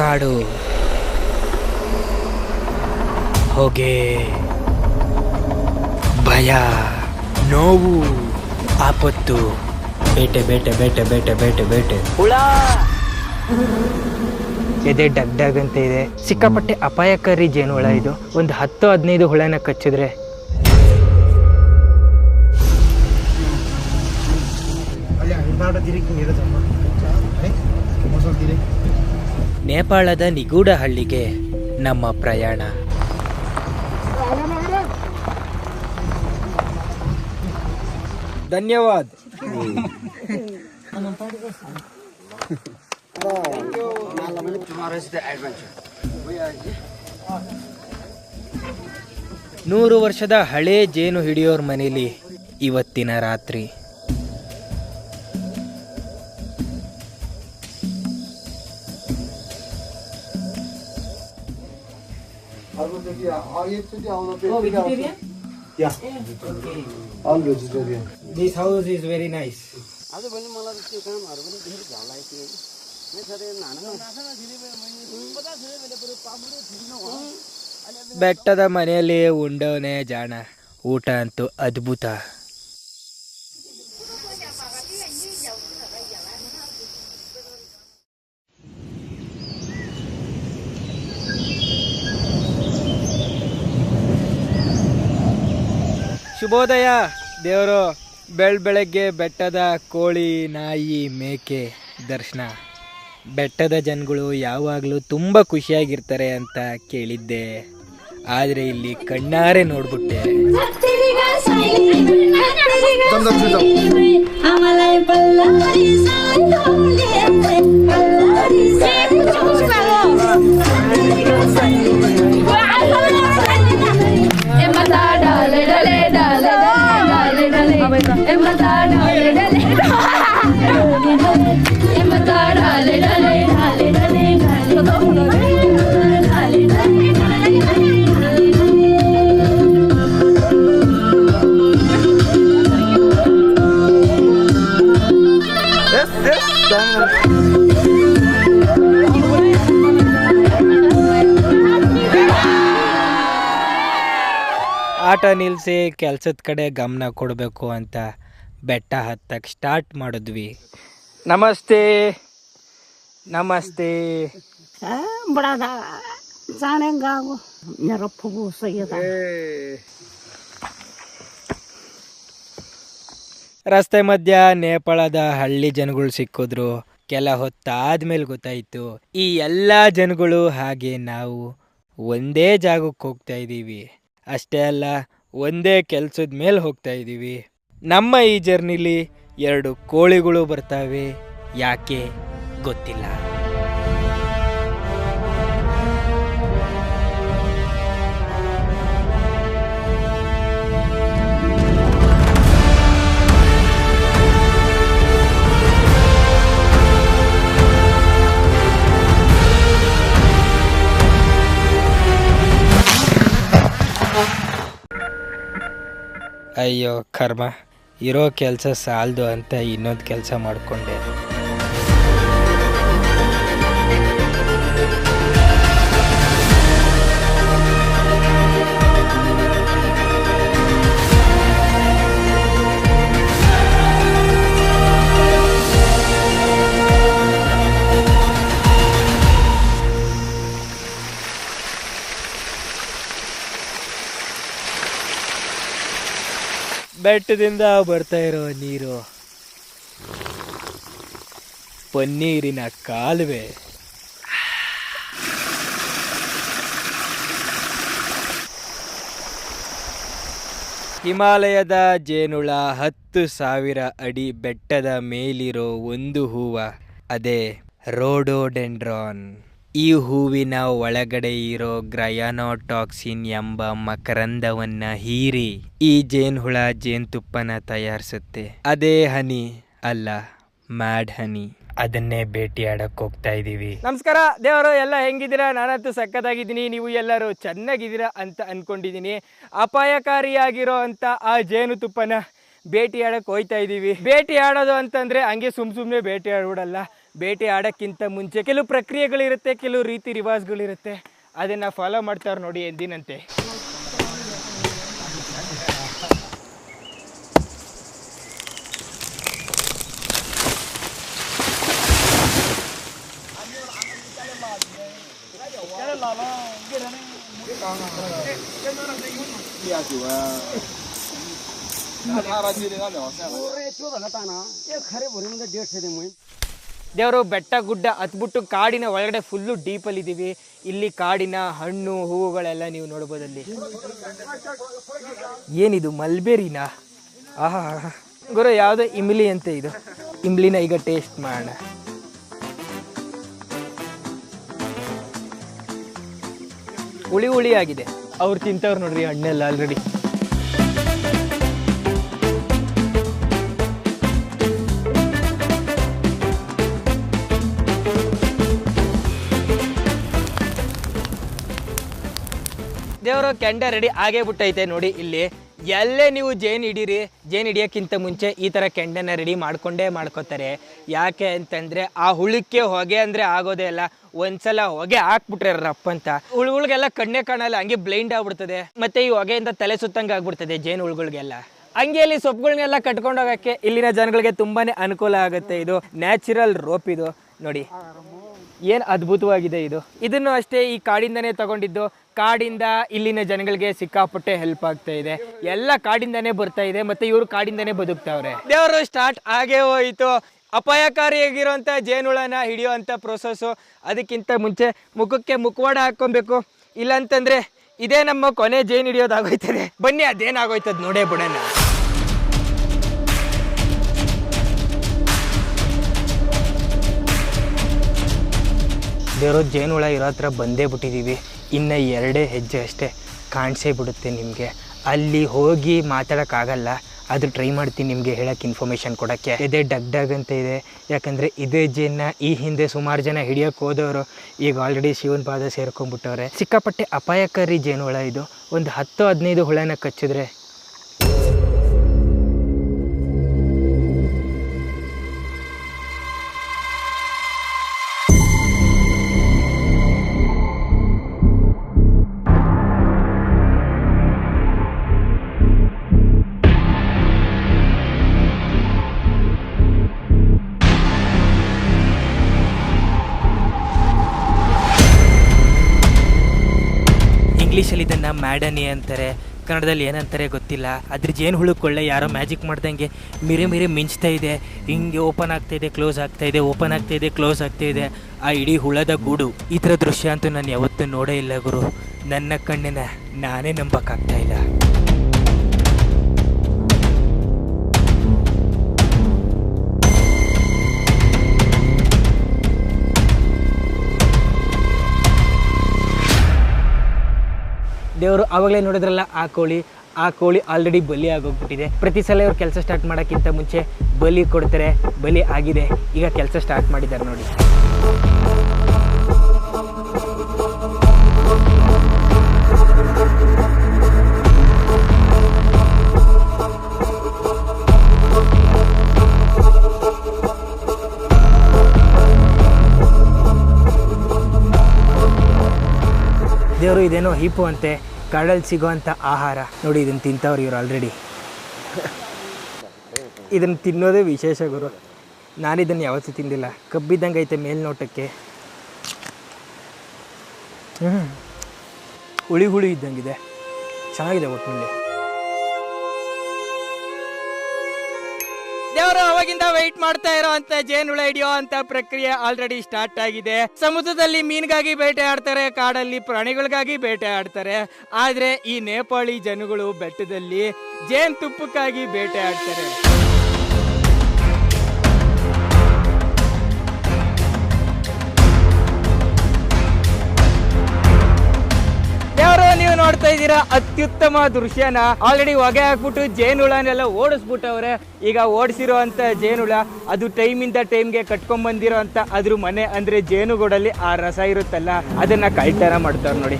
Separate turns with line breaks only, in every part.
ಕಾಡು. ಹೊಗೆ. ಭಯ. ನೋವು. ಆಪತ್ತು. ಬೇಟೆ ಬೇಟೆ ಬೇಟೆ ಬೇಟೆ ಬೇಟೆ ಬೇಟೆ. ಹುಳ. ಎದೆ ಡಗ್ ಡಗ್ ಅಂತ ಇದೆ. ಸಿಕ್ಕಾಪಟ್ಟೆ ಅಪಾಯಕಾರಿ ಜೇನುಹುಳ ಇದು. ಒಂದು ಹತ್ತು, ಹದಿನೈದು ಹುಳನ ಕಚ್ಚಿದ್ರೆ. ನೇಪಾಳದ ನಿಗೂಢ ಹಳ್ಳಿಗೆ ನಮ್ಮ ಪ್ರಯಾಣ. ಧನ್ಯವಾದ. ನೂರು ವರ್ಷದ ಹಳೇ ಜೇನು ಹಿಡಿಯೋರ್ ಮನೇಲಿ ಇವತ್ತಿನ ರಾತ್ರಿ.
All vegetarian.
Is very nice ಬೆಟ್ಟದ ಮನೆಯಲ್ಲಿ ಉಂಡವನೇ ಜಾಣ. ಊಟ ಅಂತೂ ಅದ್ಭುತ. ಶುಭೋದಯ. ದೇವರು ಬೆಳ್ ಬೆಳಗ್ಗೆ ಬೆಟ್ಟದ ಕೋಳಿ ನಾಯಿ ಮೇಕೆ ದರ್ಶನ. ಬೆಟ್ಟದ ಜನಗಳು ಯಾವಾಗಲೂ ತುಂಬ ಖುಷಿಯಾಗಿರ್ತಾರೆ ಅಂತ ಕೇಳಿದ್ದೆ. ಆದರೆ ಇಲ್ಲಿ ಕಣ್ಣಾರೆ ನೋಡ್ಬಿಟ್ಟೆ. ಓಡಾಟ ನಿಲ್ಲಿಸಿ ಕೆಲಸದ ಕಡೆ ಗಮನ ಕೊಡಬೇಕು ಅಂತ ಬೆಟ್ಟ ಹತ್ತಕ್ಕೆ ಸ್ಟಾರ್ಟ್ ಮಾಡಿದ್ವಿ. ನಮಸ್ತೆ. ನಮಸ್ತೆ. ರಸ್ತೆ ಮಧ್ಯ ನೇಪಾಳದ ಹಳ್ಳಿ ಜನಗಳು ಸಿಕ್ಕಿದ್ರು. ಕೆಲ ಹೊತ್ತಾದ್ಮೇಲೆ ಗೊತ್ತಾಯ್ತು. ಈ ಎಲ್ಲಾ ಜನಗಳು ಹಾಗೆ ನಾವು ಒಂದೇ ಜಾಗಕ್ಕೆ ಹೋಗ್ತಾ ಇದ್ದೀವಿ. ಅಷ್ಟೇ ಅಲ್ಲ, ಒಂದೇ ಕೆಲಸದ ಮೇಲೆ ಹೋಗ್ತಾ ಇದ್ದೀವಿ ನಮ್ಮ ಈ ಜರ್ನಿಲಿ ಎರಡು ಕೋಳಿಗಳು ಬರ್ತವೆ. ಯಾಕೆ? ಗೊತ್ತಿಲ್ಲ. ಅಯ್ಯೋ ಕರ್ಮ ಇರೋ ಕೆಲಸ ಸಾಲದು ಅಂತ ಇನ್ನೊಂದು ಕೆಲಸ ಮಾಡಿಕೊಂಡೆ. ಬೆಟ್ಟದಿಂದ ಬರ್ತಾ ಇರೋ ನೀರು. ಪನ್ನೀರಿನ ಕಾಲುವೆ. ಹಿಮಾಲಯದ ಜೇನುಳ ಹತ್ತು ಸಾವಿರ ಅಡಿ ಬೆಟ್ಟದ ಮೇಲಿರೋ ಒಂದು ಹೂವ, ಅದೇ ರೋಡೋಡೆಂಡ್ರಾನ್. ಈ ಹೂವಿನ ಒಳಗಡೆ ಇರೋ ಗ್ರಯಾನೋಟಾಕ್ಸಿನ್ ಎಂಬ ಮಕರಂದವನ್ನ ಹೀರಿ ಈ ಜೇನುಹುಳ ಜೇನುತುಪ್ಪನ ತಯಾರಿಸುತ್ತೆ. ಅದೇ ಹನಿ ಅಲ್ಲ, ಮ್ಯಾಡ್ ಹನಿ. ಅದನ್ನೇ ಭೇಟಿಯಾಡಕ್ ಹೋಗ್ತಾ ಇದೀವಿ. ನಮಸ್ಕಾರ, ದೇವರು ಎಲ್ಲ ಹೆಂಗಿದ್ದೀರಾ? ನಾನಂತೂ ಸಕ್ಕತ್ತಾಗಿದ್ದೀನಿ ನೀವು ಎಲ್ಲರೂ ಚೆನ್ನಾಗಿದ್ದೀರಾ ಅಂತ ಅನ್ಕೊಂಡಿದ್ದೀನಿ. ಅಪಾಯಕಾರಿಯಾಗಿರೋ ಅಂತ ಆ ಜೇನುತುಪ್ಪನ ಭೇಟಿ ಆಡಕ್ ಹೋಯ್ತಾ ಇದ್ದೀವಿ ಭೇಟಿ ಆಡೋದು ಅಂತಂದ್ರೆ ಹಂಗೆ ಸುಮ್ ಸುಮ್ನೆ ಭೇಟಿ ಆಡ್ಬಿಡಲ್ಲ ಬೇಟೆ ಆಡೋಕ್ಕಿಂತ ಮುಂಚೆ ಕೆಲವು ಪ್ರಕ್ರಿಯೆಗಳಿರುತ್ತೆ ಕೆಲವು ರೀತಿ ರಿವಾಜ್ಗಳಿರುತ್ತೆ. ಅದನ್ನು ಫಾಲೋ ಮಾಡ್ತಾರೆ ನೋಡಿ ಎಂದಿನಂತೆ. ದೇವರು ಬೆಟ್ಟ ಗುಡ್ಡ ಹತ್ಬಿಟ್ಟು ಕಾಡಿನ ಒಳಗಡೆ ಫುಲ್ಲು ಡೀಪಲ್ಲಿ ಇದ್ದೀವಿ ಇಲ್ಲಿ ಕಾಡಿನ ಹಣ್ಣು, ಹೂವುಗಳೆಲ್ಲ ನೀವು ನೋಡ್ಬೋದು ಅಲ್ಲಿ. ಏನಿದು, ಮಲ್ಬೇರಿನಾ? ಆಹಾ ಗುರು, ಯಾವುದೋ ಇಮ್ಲಿ ಅಂತ ಇದು. ಇಮ್ಲಿನ ಈಗ ಟೇಸ್ಟ್ ಮಾಡೋಣ. ಹುಳಿ ಹುಳಿ ಆಗಿದೆ. ಅವ್ರು ತಿಂತವ್ರು ನೋಡ್ರಿ, ಹಣ್ಣೆಲ್ಲ ಆಲ್ರೆಡಿ ದೇವರು ಕೆಂಡ ರೆಡಿ ಆಗೇ ಬಿಟ್ಟೈತೆ ನೋಡಿ ಇಲ್ಲಿ. ಎಲ್ಲೇ ನೀವು ಜೇನು ಹಿಡೀರಿ, ಜೇನು ಹಿಡಿಯೋಕ್ಕಿಂತ ಮುಂಚೆ ಈ ಥರ ಕೆಂಡನ ರೆಡಿ ಮಾಡ್ಕೊಂಡೇ ಮಾಡ್ಕೋತಾರೆ. ಯಾಕೆ ಅಂತಂದರೆ ಆ ಹುಳಕ್ಕೆ ಹೊಗೆ ಅಂದರೆ ಆಗೋದೇ ಇಲ್ಲ. ಒಂದ್ಸಲ ಹೊಗೆ ಹಾಕ್ಬಿಟ್ರೆ ರಪ್ಪ ಅಂತ. ಹುಳುಗಳಿಗೆಲ್ಲ ಕಣ್ಣೇ ಕಾಣಲ್ಲ, ಹಂಗೆ ಬ್ಲೈಂಡ್ ಆಗ್ಬಿಡ್ತದೆ. ಮತ್ತೆ ಈ ಹೊಗೆಯಿಂದ ತಲೆ ಸುತ್ತಂಗೆ ಆಗ್ಬಿಡ್ತದೆ ಜೇನು ಹುಳುಗಳಿಗೆಲ್ಲ. ಹಂಗೆ ಇಲ್ಲಿ ಸೊಪ್ಪುಗಳನ್ನೆಲ್ಲ ಕಟ್ಕೊಂಡು ಹೋಗೋಕ್ಕೆ ಇಲ್ಲಿನ ಜನಗಳಿಗೆ ತುಂಬಾನೇ ಅನುಕೂಲ ಆಗುತ್ತೆ ಇದು. ನ್ಯಾಚುರಲ್ ರೋಪ್ ಇದು. ನೋಡಿ. ಏನು ಅದ್ಭುತವಾಗಿದೆ ಇದು. ಇದನ್ನು ಅಷ್ಟೇ ಈ ಕಾಡಿಂದನೇ ತಗೊಂಡಿದ್ದು. ಕಾಡಿಂದ ಇಲ್ಲಿನ ಜನಗಳಿಗೆ ಸಿಕ್ಕಾಪಟ್ಟೆ ಹೆಲ್ಪ್ ಆಗ್ತಾ ಇದೆ. ಎಲ್ಲ ಕಾಡಿಂದನೇ ಬರ್ತಾ ಇದೆ ಮತ್ತೆ ಇವರು ಕಾಡಿಂದನೇ ಬದುಕ್ತಾವ್ರೆ. ದೇವರು ಸ್ಟಾರ್ಟ್ ಆಗೇ ಹೋಯಿತು. ಅಪಾಯಕಾರಿಯಾಗಿರುವಂಥ ಜೇನುಳನ ಹಿಡಿಯುವಂಥ ಪ್ರೊಸೆಸ್ಸು ಅದಕ್ಕಿಂತ ಮುಂಚೆ ಮುಖಕ್ಕೆ ಮುಖವಾಡ ಹಾಕ್ಕೊಬೇಕು. ಇಲ್ಲಾಂತಂದರೆ ಇದೇ ನಮ್ಮ ಕೊನೆ ಜೇನು ಹಿಡಿಯೋದಾಗೋಯ್ತದೆ. ಬನ್ನಿ ಅದೇನಾಗೋಯ್ತದ ನೋಡೇ ಬಿಡೋಣ. ದೇವರು ಜೇನುಳ ಇರೋ ಹತ್ರ ಬಂದೇ ಬಿಟ್ಟಿದ್ದೀವಿ. ಇನ್ನು ಎರಡೇ ಹೆಜ್ಜೆ ಅಷ್ಟೇ ಕಾಣಿಸೇ ಬಿಡುತ್ತೆ ನಿಮಗೆ. ಅಲ್ಲಿ ಹೋಗಿ ಮಾತಾಡೋಕ್ಕಾಗಲ್ಲ. ಅದು ಟ್ರೈ ಮಾಡ್ತೀನಿ ನಿಮಗೆ ಹೇಳಕ್ಕೆ ಇನ್ಫಾರ್ಮೇಷನ್ ಕೊಡೋಕ್ಕೆ. ಇದೇ ಡಗ್ ಡಗ್ ಅಂತ ಇದೆ. ಯಾಕಂದರೆ ಇದೇ ಜೇನ ಈ ಹಿಂದೆ ಸುಮಾರು ಜನ ಹಿಡಿಯೋಕ್ಕೆ ಹೋದವರು. ಈಗ ಆಲ್ರೆಡಿ ಶಿವನ ಪಾದ ಸೇರ್ಕೊಂಡ್ಬಿಟ್ಟವ್ರೆ. ಸಿಕ್ಕಾಪಟ್ಟೆ ಅಪಾಯಕಾರಿ ಜೇನುಹುಳ ಇದು. ಒಂದು ಹತ್ತು ಹದಿನೈದು ಹುಳನ ಕಚ್ಚಿದ್ರೆ ಇಂಗ್ಲೀಷಲ್ಲಿ ಇದನ್ನು ಮ್ಯಾಡನಿ ಅಂತಾರೆ, ಕನ್ನಡದಲ್ಲಿ ಏನಂತಾರೆ ಗೊತ್ತಿಲ್ಲ. ಅದ್ರ ಜೇನು ಹುಳುಕೊಳ್ಳೆ ಯಾರೋ ಮ್ಯಾಜಿಕ್ ಮಾಡ್ದಂಗೆ ಮಿರಿ ಮಿರಿ ಮಿಂಚ್ತಾ ಇದೆ. ಹಿಂಗೆ ಓಪನ್ ಆಗ್ತಾ ಇದೆ, ಕ್ಲೋಸ್ ಆಗ್ತಾ ಇದೆ, ಓಪನ್ ಆಗ್ತಾ ಇದೆ, ಕ್ಲೋಸ್ ಆಗ್ತಾ ಇದೆ. ಆ ಇಡೀ ಹುಳದ ಗೂಡು. ಈ ಥರ ದೃಶ್ಯ ಅಂತೂ ನಾನು ಯಾವತ್ತೂ ನೋಡೇ ಇಲ್ಲ ಗುರು. ನನ್ನ ಕಣ್ಣಿನ ನಾನೇ ನಂಬಕ್ಕಾಗ್ತಾ ಇಲ್ಲ. ದೇವರು ಅವಾಗಲೇ ನೋಡಿದ್ರಲ್ಲ, ಆ ಕೋಳಿ ಆ ಕೋಳಿ ಆಲ್ರೆಡಿ ಬಲಿ ಆಗೋಗ್ಬಿಟ್ಟಿದೆ. ಪ್ರತಿ ಸಲ ಇವ್ರು ಕೆಲಸ ಸ್ಟಾರ್ಟ್ ಮಾಡೋಕ್ಕಿಂತ ಮುಂಚೆ ಬಲಿ ಕೊಡ್ತಾರೆ, ಬಲಿ ಆಗಿದೆ. ಈಗ ಕೆಲಸ ಸ್ಟಾರ್ಟ್ ಮಾಡಿದ್ದಾರೆ ನೋಡಿ. ದೇವರು ಇದೇನೋ ಹೀಪು ಅಂತೆ ಕಾಡಲ್ಲಿ ಸಿಗುವಂತ ಆಹಾರ. ನೋಡಿ ಇದನ್ನು ತಿಂತವ್ರು ಇವ್ರು ಆಲ್ರೆಡಿ ಇದನ್ನು ತಿನ್ನೋದೇ ವಿಶೇಷ ಗುರು. ನಾನು ಇದನ್ನು ಯಾವತ್ತೂ ತಿಂದಿಲ್ಲ. ಕಬ್ಬಿದ್ದಂಗೆ ಐತೆ ಮೇಲ್ನೋಟಕ್ಕೆ. ಹ್ಞೂ ಹುಳಿ ಹುಳಿ ಇದ್ದಂಗಿದೆ. ಚೆನ್ನಾಗಿದೆ ಒಟ್ಟಿನಲ್ಲಿ ದೇವರು ಅವಾಗಿಂದ ವೈಟ್ ಮಾಡ್ತಾ ಇರೋ ಅಂತ ಜೇನುಳ ಹಿಡಿಯೋ ಅಂತ ಪ್ರಕ್ರಿಯೆ ಆಲ್ರೆಡಿ ಸ್ಟಾರ್ಟ್ ಆಗಿದೆ. ಸಮುದ್ರದಲ್ಲಿ ಮೀನ್ಗಾಗಿ ಬೇಟೆ ಆಡ್ತಾರೆ, ಕಾಡಲ್ಲಿ ಪ್ರಾಣಿಗಳಿಗಾಗಿ ಬೇಟೆ ಆಡ್ತಾರೆ. ಆದ್ರೆ ಈ ನೇಪಾಳಿ ಜನಗಳು ಬೆಟ್ಟದಲ್ಲಿ ಜೇನ್ ತುಪ್ಪಕ್ಕಾಗಿ ಬೇಟೆ ಆಡ್ತಾರೆ. ನೋಡ್ತಾ ಇದ್ದೀರಾ? ಅತ್ಯುತ್ತಮ ದೃಶ್ಯನ. ಆಲ್ರೆಡಿ ಹೊಗೆ ಹಾಕ್ಬಿಟ್ಟು ಜೇನುಳನೆಲ್ಲ ಓಡಿಸ್ಬಿಟ್ಟವ್ರೆ. ಈಗ ಓಡಿಸಿರುವಂತ ಜೇನುಳ ಅದು ಟೈಮಿಂದ ಟೈಮ್ಗೆ ಕಟ್ಕೊಂಡ್ ಬಂದಿರೋ ಅಂತ ಅದ್ರ ಮನೆ ಅಂದ್ರೆ ಜೇನುಗೂಡಲ್ಲಿ ಆ ರಸ ಇರುತ್ತಲ್ಲ, ಅದನ್ನ ಕಳ್ತನ ಮಾಡ್ತಾರ ನೋಡಿ.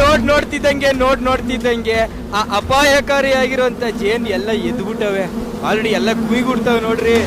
ನೋಡ್ ನೋಡ್ತಿದ್ದಂಗೆ ನೋಡ್ ನೋಡ್ತಿದ್ದಂಗೆ, ಆ ಅಪಾಯಕಾರಿಯಾಗಿರುವಂತ ಜೇನು ಎಲ್ಲ ಎದ್ಬಿಟ್ಟವೆ. ಆಲ್ರೆಡಿ ಎಲ್ಲ ಕುಯ್ಗುಡ್ತವೆ ನೋಡ್ರಿ.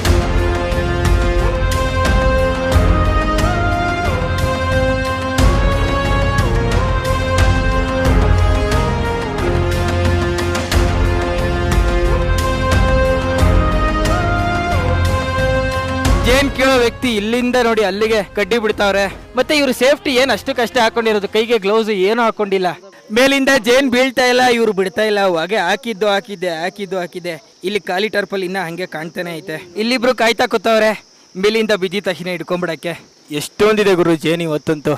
ಜೇನ್ ಕೇಳೋ ವ್ಯಕ್ತಿ ಇಲ್ಲಿಂದ ನೋಡಿ ಅಲ್ಲಿಗೆ ಕಡ್ಡಿ ಬಿಡ್ತಾವ್ರೆ. ಮತ್ತೆ ಇವ್ರು ಸೇಫ್ಟಿ ಏನ್ ಅಷ್ಟು ಕಷ್ಟ ಹಾಕೊಂಡಿರೋದು? ಕೈಗೆ ಗ್ಲೌಸ್ ಏನು ಹಾಕೊಂಡಿಲ್ಲ. ಮೇಲಿಂದ ಜೇನ್ ಬೀಳ್ತಾ ಇಲ್ಲ, ಇವ್ರು ಬಿಡ್ತಾ ಇಲ್ಲ. ಹಾಗೆ ಹಾಕಿದ್ದು, ಹಾಕಿದ್ದೆ ಹಾಕಿದ್ದು, ಹಾಕಿದ್ದೆ. ಇಲ್ಲಿ ಖಾಲಿ ಟರ್ಪಲ್ ಇನ್ನ ಹಂಗೆ ಕಾಣ್ತಾನೆ ಐತೆ. ಇಲ್ಲಿಬ್ರು ಕಾಯ್ತಾ ಕೂತವ್ರೆ. ಮೇಲಿಂದ ಬಿದ್ದಿ ತಕ್ಷಣ ಹಿಡ್ಕೊಂಬಿಡಕ್ಕೆ. ಎಷ್ಟೊಂದಿದೆ ಗುರು ಜೇನ್ ಇವತ್ತಂತೂ?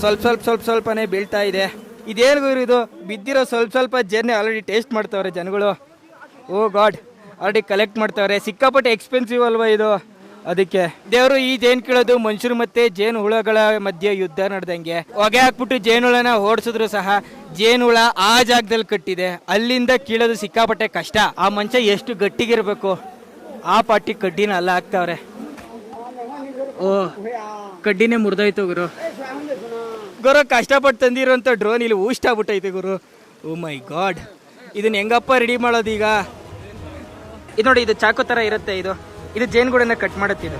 ಸ್ವಲ್ಪ ಸ್ವಲ್ಪ ಸ್ವಲ್ಪ, ಸ್ವಲ್ಪನೇ ಬೀಳ್ತಾ ಇದೆ. ಇದೇನು ಗುರು ಇದು? ಬಿದ್ದಿರೋ ಸ್ವಲ್ಪ ಸ್ವಲ್ಪ ಜೇನೆ ಆಲ್ರೆಡಿ ಟೇಸ್ಟ್ ಮಾಡ್ತಾವ್ರೆ ಜನಗಳು. ಓ ಗಾಡ್. ಆಲ್ರೆಡಿ ಕಲೆಕ್ಟ್ ಮಾಡ್ತಾವ್ರೆ. ಸಿಕ್ಕಾಪಟ್ಟೆ ಎಕ್ಸ್ಪೆನ್ಸಿವ್ ಅಲ್ವಾ ಇದು? ಅದಕ್ಕೆ. ದೇವರು ಈ ಜೇನ್ ಕೀಳೋದು ಮನುಷ್ಯರು ಮತ್ತೆ ಜೇನು ಹುಳಗಳ ಮಧ್ಯೆ ಯುದ್ಧ ನಡೆದಂಗೆ. ಹೊಗೆ ಹಾಕ್ಬಿಟ್ಟು ಜೇನುಹುಳನ ಓಡಿಸಿದ್ರು ಸಹ ಜೇನುಹುಳ ಆ ಜಾಗದಲ್ಲಿ ಕಟ್ಟಿದೆ. ಅಲ್ಲಿಂದ ಕೀಳೋದು ಸಿಕ್ಕಾಪಟ್ಟೆ ಕಷ್ಟ. ಆ ಮನುಷ್ಯ ಎಷ್ಟು ಗಟ್ಟಿಗಿರ್ಬೇಕು? ಆ ಪಾಟಿ ಕಡ್ಡಿನ ಅಲ್ಲ ಹಾಕ್ತಾವ್ರೆ. ಓ, ಕಡ್ಡಿನೇ ಮುರಿದೋಯ್ತು ಗುರು. ಗುರು, ಕಷ್ಟಪಟ್ಟು ತಂದಿರುವಂಥ ಡ್ರೋನ್ ಇಲ್ಲಿ ಊಷ್ಟ ಆಗ್ಬಿಟ್ಟೈತೆ ಗುರು. ಓ ಮೈ ಗಾಡ್. ಇದನ್ನ ಹೆಂಗಪ್ಪ ರೆಡಿ ಮಾಡೋದೀಗ ಇದು ನೋಡಿ, ಇದು ಚಾಕು ಥರ ಇರುತ್ತೆ ಇದು. ಇದು ಜೇನುಗೂಡನ್ನ ಕಟ್ ಮಾಡುತ್ತೆ ಇದು.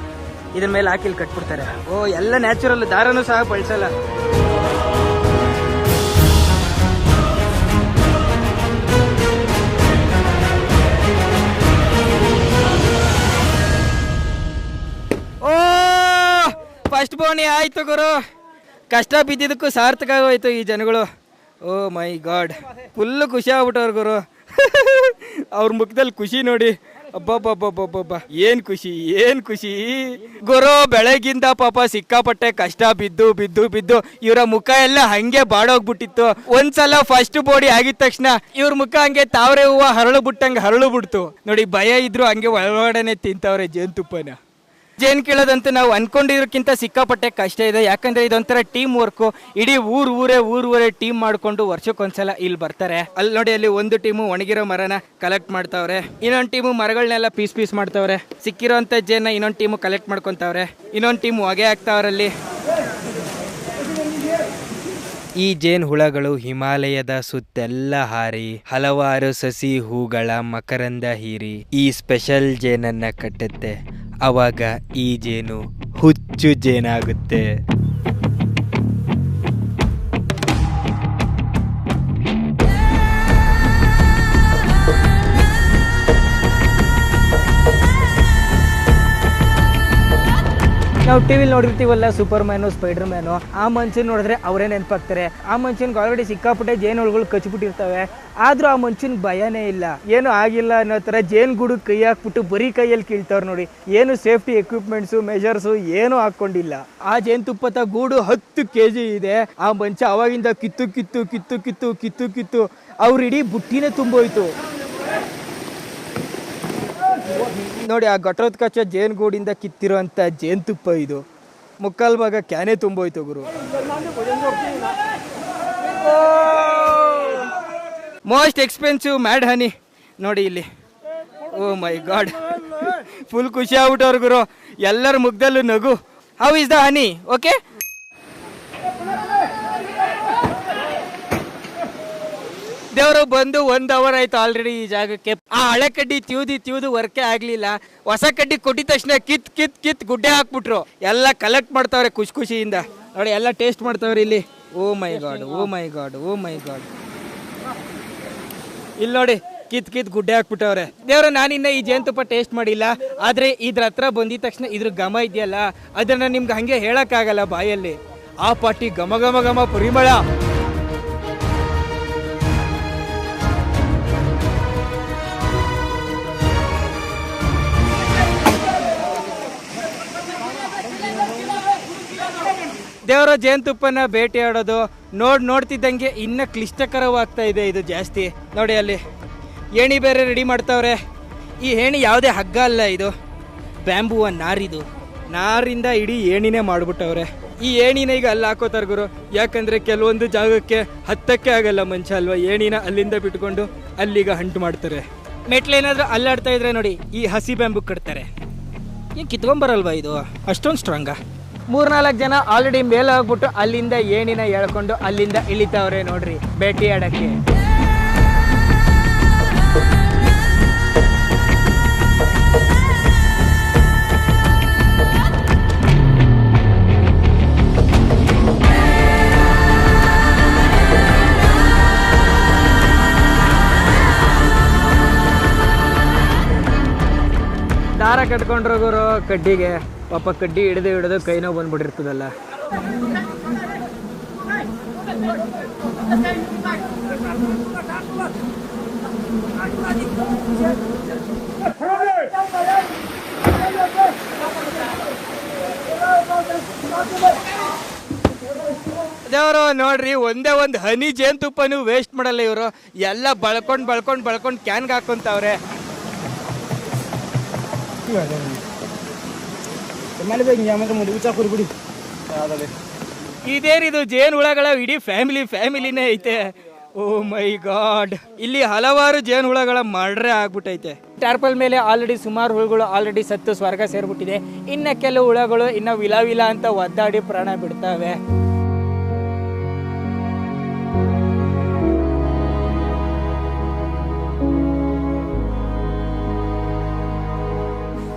ಇದ್ರ ಮೇಲೆ ಹಾಕಿ ಇಲ್ಲಿ ಕಟ್ಬಿಡ್ತಾರೆ. ಓ, ಎಲ್ಲ ನ್ಯಾಚುರಲ್ ದಾರನೂ ಸಹ ಬಳಸಲ್ಲ ಓ ಫಸ್ಟ್ ಬೋಣಿ ಆಯ್ತು ಗುರು. ಕಷ್ಟ ಬಿದ್ದಿದ್ದಕ್ಕೂ ಸಾರ್ಥಕ ಆಗೋಯ್ತು ಈ ಜನಗಳು. ಓ ಮೈ ಗಾಡ್ ಫುಲ್ಲು ಖುಷಿ ಆಗ್ಬಿಟ್ಟವ್ರು ಗುರು. ಅವ್ರ ಮುಖದಲ್ಲಿ ಖುಷಿ ನೋಡಿ. ಅಬ್ಬಬ್ಬಬ್ಬಬ್ಬಬ್ಬ. ಏನ್ ಖುಷಿ ಏನ್ ಖುಷಿ. ಗುರು ಬೆಳಗಿಂದ ಪಾಪ ಸಿಕ್ಕಾಪಟ್ಟೆ ಕಷ್ಟ, ಬಿದ್ದು ಬಿದ್ದು ಬಿದ್ದು. ಇವರ ಮುಖ ಎಲ್ಲ ಹಂಗೆ ಬಾಡೋಗ್ಬಿಟ್ಟಿತ್ತು. ಒಂದ್ಸಲ ಫಸ್ಟ್ ಬೋಡಿ ಆಗಿದ ತಕ್ಷಣ ಇವ್ರ ಮುಖ ಹಂಗೆ ತಾವ್ರೆ ಹೂವು ಹರಳು ಬಿಟ್ಟಂಗೆ ಹರಳು ಬಿಡ್ತು. ನೋಡಿ ಭಯ ಇದ್ರು ಹಂಗೆ ಒಳಗಡೆನೆ ತಿಂತವ್ರೆ ಜೇನುತುಪ್ಪನ. ಜೇನ್ ಕೇಳೋದಂತ ನಾವು ಅನ್ಕೊಂಡಿರೋಕ್ಕಿಂತ ಸಿಕ್ಕಾಪಟ್ಟೆ ಕಷ್ಟ ಇದೆ. ಯಾಕಂದ್ರೆ ಇದೊಂಥರ ಟೀಮ್ ವರ್ಕ್ ಇಡೀ ಊರ್ ಊರೇ ಊರ್ ಊರೇ ಟೀಮ್ ಮಾಡ್ಕೊಂಡು ವರ್ಷಕ್ಕೊಂದ್ಸಲ ಇಲ್ಲಿ ಬರ್ತಾರೆ. ಅಲ್ಲಿ ನೋಡಿ ಅಲ್ಲಿ ಒಂದು ಟೀಮು ಒಣಗಿರೋ ಮರನ ಕಲೆಕ್ಟ್ ಮಾಡ್ತಾವ್ರೆ. ಇನ್ನೊಂದು ಟೀಮು ಮರಗಳನ್ನೆಲ್ಲ ಪೀಸ್ ಪೀಸ್ ಮಾಡ್ತಾವ್ರೆ. ಸಿಕ್ಕಿರೋಂಥ ಜೇನ ಇನ್ನೊಂದು ಟೀಮು ಕಲೆಕ್ಟ್ ಮಾಡ್ಕೊಂತಾವ್ರೆ. ಇನ್ನೊಂದು ಟೀಮು ಹೊಗೆ ಹಾಕ್ತಾವ್ರಲ್ಲಿ ಈ ಜೇನ್ ಹುಳಗಳು ಹಿಮಾಲಯದ ಸುತ್ತೆಲ್ಲ ಹಾರಿ, ಹಲವಾರು ಸಸಿ ಹೂಗಳ ಮಕರಂದ ಹೀರಿ ಈ ಸ್ಪೆಷಲ್ ಜೇನನ್ನ ಕಟ್ಟುತ್ತೆ. ಅವಾಗ ಈ ಜೇನು ಹುಚ್ಚು ಜೇನಾಗುತ್ತೆ ನಾವು ಟಿವಿ ನೋಡಿರ್ತೀವಲ್ಲ ಸೂಪರ್ ಮ್ಯಾನು ಸ್ಪೈಡರ್ ಮ್ಯಾನು ಆ ಮನುಷ್ಯನ್ ನೋಡಿದ್ರೆ ಅವರೇ ನೆನಪಾಗ್ತಾರೆ. ಆ ಮನುಷ್ಯನ್ಗೆ ಆಲ್ರೆಡಿ ಸಿಕ್ಕಾಪಟ್ಟೆ ಜೇನುಗಳು ಕಚ್ಬಿಟ್ಟಿರ್ತವೆ. ಆದ್ರೂ ಆ ಮನುಷ್ಯನ್ ಭಯನೇ ಇಲ್ಲ. ಏನು ಆಗಿಲ್ಲ ಅನ್ನೋ ತರ ಜೇನ್ ಗೂಡು ಕೈ ಹಾಕ್ಬಿಟ್ಟು ಬರೀ ಕೈಯಲ್ಲಿ ಕೀಳ್ತಾವ್ರು ನೋಡಿ. ಏನು ಸೇಫ್ಟಿ ಎಕ್ವಿಪ್ಮೆಂಟ್ಸು ಮೆಷರ್ಸು ಏನೂ ಹಾಕೊಂಡಿಲ್ಲ ಆ ಜೇನುತುಪ್ಪದ ಗೂಡು ಹತ್ತು ಕೆ ಜಿ ಇದೆ. ಆ ಮಂಚ ಅವಾಗಿಂದ ಕಿತ್ತು ಕಿತ್ತು ಕಿತ್ತು ಕಿತ್ತು ಕಿತ್ತು ಕಿತ್ತು ಅವ್ರ ಇಡೀ ಬುಟ್ಟಿನೇ ತುಂಬೋಯ್ತು. ನೋಡಿ, ಆ ಘಟೋತ್ ಕಚ್ಚ ಜೇನುಗೂಡಿಂದ ಕಿತ್ತಿರುವಂಥ ಜೇನುತುಪ್ಪ ಇದು. ಮುಕ್ಕಾಲು ಭಾಗ ಕ್ಯಾನೆ ತುಂಬೋಯ್ತು ಗುರು. ಮೋಸ್ಟ್ ಎಕ್ಸ್ಪೆನ್ಸಿವ್ ಮ್ಯಾಡ್ ಹನಿ ನೋಡಿ ಇಲ್ಲಿ. ಓ ಮೈ ಗಾಡ್ ಫುಲ್ ಖುಷಿ ಆಗ್ಬಿಟ್ಟವ್ರು ಗುರು. ಎಲ್ಲರ ಮುಖದಲ್ಲೂ ನಗು. How is the honey okay ದೇವರು ಬಂದು ಒಂದು ಅವರ್ ಆಯ್ತು ಆಲ್ರೆಡಿ ಈ ಜಾಗಕ್ಕೆ. ಆ ಹಳೆ ಕಡ್ಡಿ ತ್ಯೂದಿ ತ್ಯೂದು ವರ್ಕೆ ಆಗ್ಲಿಲ್ಲ. ಹೊಸ ಕಡ್ಡಿ ಕೊಟ್ಟಿದ ತಕ್ಷಣ ಕಿತ್ ಕಿತ್ ಕಿತ್ ಗುಡ್ಡೆ ಹಾಕ್ಬಿಟ್ರು. ಎಲ್ಲ ಕಲೆಕ್ಟ್ ಮಾಡ್ತಾವ್ರೆ ಖುಷಿ ಖುಷಿಯಿಂದ. ನೋಡಿ, ಎಲ್ಲ ಟೇಸ್ಟ್ ಮಾಡ್ತಾವ್ರೆ ಇಲ್ಲಿ. ಓ my god oh my god oh my god ಇಲ್ಲಿ ನೋಡಿ, ಕಿತ್ ಕಿತ್ ಗುಡ್ಡೆ ಹಾಕ್ಬಿಟ್ಟವ್ರೆ. ದೇವ್ರ ನಾನಿನ್ನ ಈ ಜೇನುತುಪ್ಪ ಟೇಸ್ಟ್ ಮಾಡಿಲ್ಲ. ಆದ್ರೆ ಇದ್ರ ಹತ್ರ ಬಂದಿದ ತಕ್ಷಣ ಇದ್ರ ಘಮ ಇದೆಯಲ್ಲ? ಅದನ್ನ ನಿಮ್ಗೆ ಹಂಗೆ ಹೇಳಕ್ಕಾಗಲ್ಲ ಬಾಯಲ್ಲಿ. ಆ ಪಾಟಿ ಘಮ ಘಮ ಘಮ, ಪರಿಮಳ. ದೇವರ ಜೇನುತುಪ್ಪನ ಬೇಟೆಯಾಡೋದು ನೋಡ್ ನೋಡ್ತಿದ್ದಂಗೆ ಇನ್ನ ಕ್ಲಿಷ್ಟಕರವಾಗ್ತಾ ಇದೆ ಇದು ಜಾಸ್ತಿ. ನೋಡಿ ಅಲ್ಲಿ. ಏಣಿ ಬೇರೆ ರೆಡಿ ಮಾಡ್ತಾವ್ರೆ. ಈ ಏಣಿ ಯಾವುದೇ ಹಗ್ಗ ಅಲ್ಲ ಇದು. ಬ್ಯಾಂಬುವ ನಾರಿದು. ನಾರಿಂದ ಇಡೀ ಏಣಿನೇ ಮಾಡ್ಬಿಟ್ಟವ್ರೆ. ಈ ಏಣಿನ ಈಗ ಅಲ್ಲಿ ಹಾಕೋತಾರ ಗುರು. ಯಾಕಂದ್ರೆ ಕೆಲವೊಂದು ಜಾಗಕ್ಕೆ ಹತ್ತಕ್ಕೆ ಆಗಲ್ಲ ಮನುಷ್ಯ ಅಲ್ವಾ? ಏಣಿನ ಅಲ್ಲಿಂದ ಬಿಟ್ಕೊಂಡು ಅಲ್ಲಿಗ ಹಂಟು ಮಾಡ್ತಾರೆ. ಮೆಟ್ಲೇನಾದರೂ ಅಲ್ಲಾಡ್ತಾ ಇದ್ರೆ ನೋಡಿ ಈ ಹಸಿ ಬ್ಯಾಂಬು ಕಟ್ತಾರೆ. ಏನು ಕಿತ್ಕೊಂಬರಲ್ವಾ ಇದು? ಅಷ್ಟೊಂದು ಸ್ಟ್ರಾಂಗಾ ಮೂರ್ನಾಲ್ಕು ಜನ ಆಲ್ರೆಡಿ ಮೇಲೆ ಹೋಗ್ಬಿಟ್ಟು ಅಲ್ಲಿಂದ ಏಣಿನ ಹೇಳ್ಕೊಂಡು ಅಲ್ಲಿಂದ ಇಳಿತಾವ್ರೆ ನೋಡ್ರಿ ಭೇಟಿ ಆಡಕ್ಕೆ. ದಾರ ಕಟ್ಕೊಂಡ್ರೋಗೋರು ಕಡ್ಡಿಗೆ. ಪಾಪ ಕಡ್ಡಿ ಹಿಡಿದು ಹಿಡಿದು ಕೈ ನೋವು ಬಂದ್ಬಿಟ್ಟಿರ್ತದಲ್ಲ. ದೇವರು, ನೋಡ್ರಿ, ಒಂದೇ ಒಂದು ಹನಿ ಜೇನುತುಪ್ಪನೂ ವೇಸ್ಟ್ ಮಾಡಲ್ಲ ಇವರು. ಎಲ್ಲ ಬಳ್ಕೊಂಡು ಬಳ್ಕೊಂಡು ಬಳ್ಕೊಂಡು ಕ್ಯಾನ್ಗೆ ಹಾಕೊಂತವ್ರೆ. ಇದೇನಿದು ಜೇನು ಹುಳಗಳ ಇಡೀ ಫ್ಯಾಮಿಲಿ ಫ್ಯಾಮಿಲಿನೇ ಐತೆ. ಓ ಮೈ ಗಾಡ್ ಇಲ್ಲಿ ಹಲವಾರು ಜೇನು ಹುಳಗಳ ಮರ್ಡ್ರೆ ಆಗ್ಬಿಟ್ಟೈತೆ. ಟಾರ್ಪಲ್ ಮೇಲೆ ಆಲ್ರೆಡಿ ಸುಮಾರು ಹುಳುಗಳು ಆಲ್ರೆಡಿ ಸತ್ತು ಸ್ವರ್ಗ ಸೇರ್ಬಿಟ್ಟಿದೆ. ಇನ್ನ ಕೆಲವು ಹುಳಗಳು ಇನ್ನ ವಿಲ ವಿಲ ಅಂತ ಒದ್ದಾಡಿ ಪ್ರಾಣ ಬಿಡ್ತವೆ.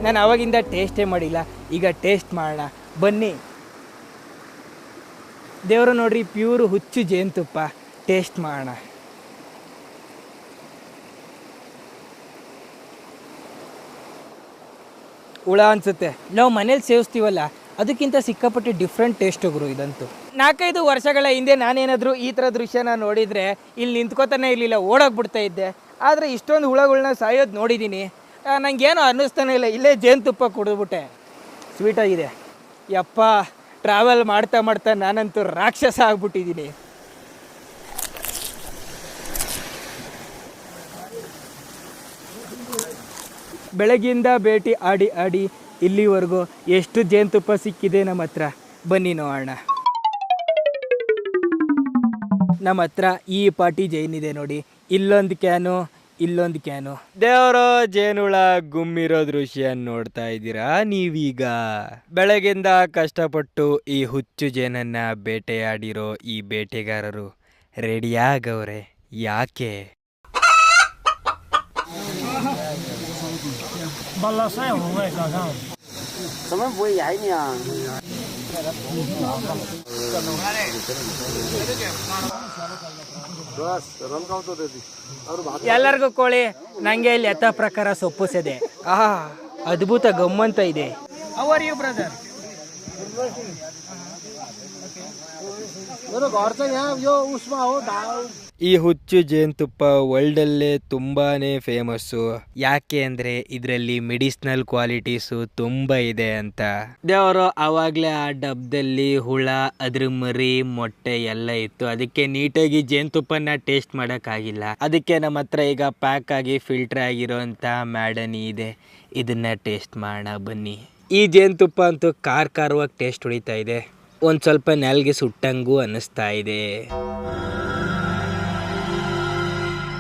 ನಾನು ಅವಾಗಿಂದ ಟೇಸ್ಟೇ ಮಾಡಿಲ್ಲ. ಈಗ ಟೇಸ್ಟ್ ಮಾಡೋಣ. ಬನ್ನಿ. ದೇವರು ನೋಡ್ರಿ ಪ್ಯೂರ್ ಹುಚ್ಚು ಜೇನುತುಪ್ಪ. ಟೇಸ್ಟ್ ಮಾಡೋಣ. ಹುಳ ಅನ್ಸುತ್ತೆ. ನಾವು ಮನೇಲಿ ಸೇವಿಸ್ತೀವಲ್ಲ, ಅದಕ್ಕಿಂತ ಸಿಕ್ಕಾಪಟ್ಟೆ ಡಿಫ್ರೆಂಟ್ ಟೇಸ್ಟ್ ಗುರು ಇದಂತೂ. ನಾಲ್ಕೈದು ವರ್ಷಗಳ ಹಿಂದೆ ನಾನೇನಾದರೂ ಈ ಥರ ದೃಶ್ಯನ ನೋಡಿದರೆ, ಇಲ್ಲಿ ನಿಂತ್ಕೋತಾನೆ ಇರಲಿಲ್ಲ, ಓಡೋಗ್ಬಿಡ್ತಾ ಇದ್ದೆ. ಆದರೆ ಇಷ್ಟೊಂದು ಹುಳಗಳನ್ನ ಸಾಯೋದು ನೋಡಿದ್ದೀನಿ ನನಗೇನು ಅನ್ನಿಸ್ತಾನೆ ಇಲ್ಲ. ಇಲ್ಲೇ ಜೇನುತುಪ್ಪ ಕುಡಿದ್ಬಿಟ್ಟೆ. ಸ್ವೀಟಾಗಿದೆ ಯಪ್ಪ ಟ್ರಾವೆಲ್ ಮಾಡ್ತಾ ಮಾಡ್ತಾ ನಾನಂತೂ ರಾಕ್ಷಸ ಆಗ್ಬಿಟ್ಟಿದ್ದೀನಿ. ಬೆಳಗ್ಗಿಂದ ಭೇಟಿ ಆಡಿ ಆಡಿ ಇಲ್ಲಿವರೆಗೂ ಎಷ್ಟು ಜೇನುತುಪ್ಪ ಸಿಕ್ಕಿದೆ ನಮ್ಮ ಹತ್ರ? ಬನ್ನಿ ನೋಡೋಣ. ನಮ್ಮ ಹತ್ರ ಈ ಪಾಟಿ ಜೈನ್ ನೋಡಿ. ಇಲ್ಲೊಂದು ಕ್ಯಾನು ಇಲ್ಲೊಂದು ಕ್ಯಾನು. ದೇವರ ಜೇನುಳ ಗುಮ್ಮಿರೋ ದೃಶ್ಯ ನೋಡ್ತಾ ಇದ್ದೀರಾ? ನೀವೀಗ ಬೆಳಗಿಂದ ಕಷ್ಟಪಟ್ಟು ಈ ಹುಚ್ಚು ಜೇನನ್ನ ಬೇಟೆಯಾಡಿರೋ ಈ ಬೇಟೆಗಾರರು ರೆಡಿಯಾಗವ್ರೆ ಯಾಕೆ? ಎಲ್ಲರಿಗೂ ಕೋಳಿ ನಂಗೆ ಇಲ್ಲಿ ಯಥ ಪ್ರಕಾರ ಸೊಪ್ಪು ಸೆದೆ. ಆಹಾ ಅದ್ಭುತ ಗಮ್ಮಂತ ಇದೆ. ಅವರ್ ಯು ಬ್ರದರ್ ಈ ಹುಚ್ಚು ಜೇನುತುಪ್ಪ ವರ್ಲ್ಡಲ್ಲೇ ತುಂಬಾನೇ ಫೇಮಸ್ಸು ಯಾಕೆ ಅಂದರೆ ಇದರಲ್ಲಿ ಮೆಡಿಸಿನಲ್ ಕ್ವಾಲಿಟೀಸು ತುಂಬ ಇದೆ ಅಂತ. ದೇವರು ಆವಾಗಲೇ ಆ ಡಬ್ದಲ್ಲಿ ಹುಳ ಅದ್ರ ಮರಿ, ಮೊಟ್ಟೆ ಎಲ್ಲ ಇತ್ತು. ಅದಕ್ಕೆ ನೀಟಾಗಿ ಜೇನುತುಪ್ಪನ ಟೇಸ್ಟ್ ಮಾಡೋಕ್ಕಾಗಿಲ್ಲ. ಅದಕ್ಕೆ ನಮ್ಮ ಹತ್ರ ಈಗ ಪ್ಯಾಕ್ ಆಗಿ ಫಿಲ್ಟರ್ ಆಗಿರೋಂಥ ಮ್ಯಾಡನಿ ಇದೆ. ಇದನ್ನ ಟೇಸ್ಟ್ ಮಾಡೋಣ ಬನ್ನಿ. ಈ ಜೇನುತುಪ್ಪ ಅಂತೂ ಕಾರ್ ಕಾರವಾಗಿ ಟೇಸ್ಟ್ ಹೊಡಿತಾ ಇದೆ. ಒಂದು ಸ್ವಲ್ಪ ನೆಲ್ಗೆ ಸುಟ್ಟಂಗೂ ಅನ್ನಿಸ್ತಾ ಇದೆ.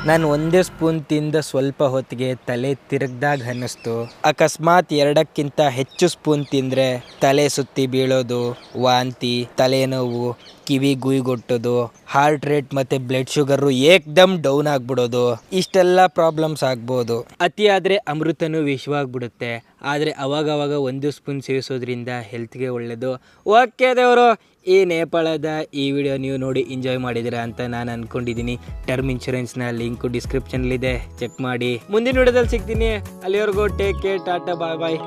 ನಾನು ಒಂದೇ ಸ್ಪೂನ್ ತಿಂದ ಸ್ವಲ್ಪ ಹೊತ್ತಿಗೆ ತಲೆ ತಿರುಗ್ದಾಗ ಅನ್ನಿಸ್ತು. ಅಕಸ್ಮಾತ್ ಎರಡಕ್ಕಿಂತ ಹೆಚ್ಚು ಸ್ಪೂನ್ ತಿಂದರೆ ತಲೆ ಸುತ್ತಿ ಬೀಳೋದು, ವಾಂತಿ, ತಲೆನೋವು ಕಿವಿ ಗುಯ್ಗೊಟ್ಟೋದು ಹಾರ್ಟ್ ರೇಟ್ ಮತ್ತೆ ಬ್ಲಡ್ ಶುಗರು ಏಕ್ದಮ್ ಡೌನ್ ಆಗ್ಬಿಡೋದು, ಇಷ್ಟೆಲ್ಲ ಪ್ರಾಬ್ಲಮ್ಸ್ ಆಗ್ಬೋದು. ಅತಿ ಆದರೆ ವಿಷ ವಿಷವಾಗ್ಬಿಡುತ್ತೆ ಆದರೆ ಅವಾಗವಾಗ ಅವಾಗ ಒಂದು ಸ್ಪೂನ್ ಸೇವಿಸೋದ್ರಿಂದ ಹೆಲ್ತ್ಗೆ ಒಳ್ಳೆಯದು ಓಕೆ ದೇವರು, ಈ ನೇಪಾಳದ ಈ ವಿಡಿಯೋ ನೀವು ನೋಡಿ ಎಂಜಾಯ್ ಮಾಡಿದಿರ ಅಂತ ನಾನು ಅನ್ಕೊಂಡಿದ್ದೀನಿ. ಟರ್ಮ್ ಇನ್ಶೂರೆನ್ಸ್ನ ಲಿಂಕು ಇದೆ ಚೆಕ್ ಮಾಡಿ. ಮುಂದಿನ ವಿಡಿಯೋದಲ್ಲಿ ಸಿಗ್ತೀನಿ. ಅಲ್ಲಿವರೆಗೂ take care tata bye bye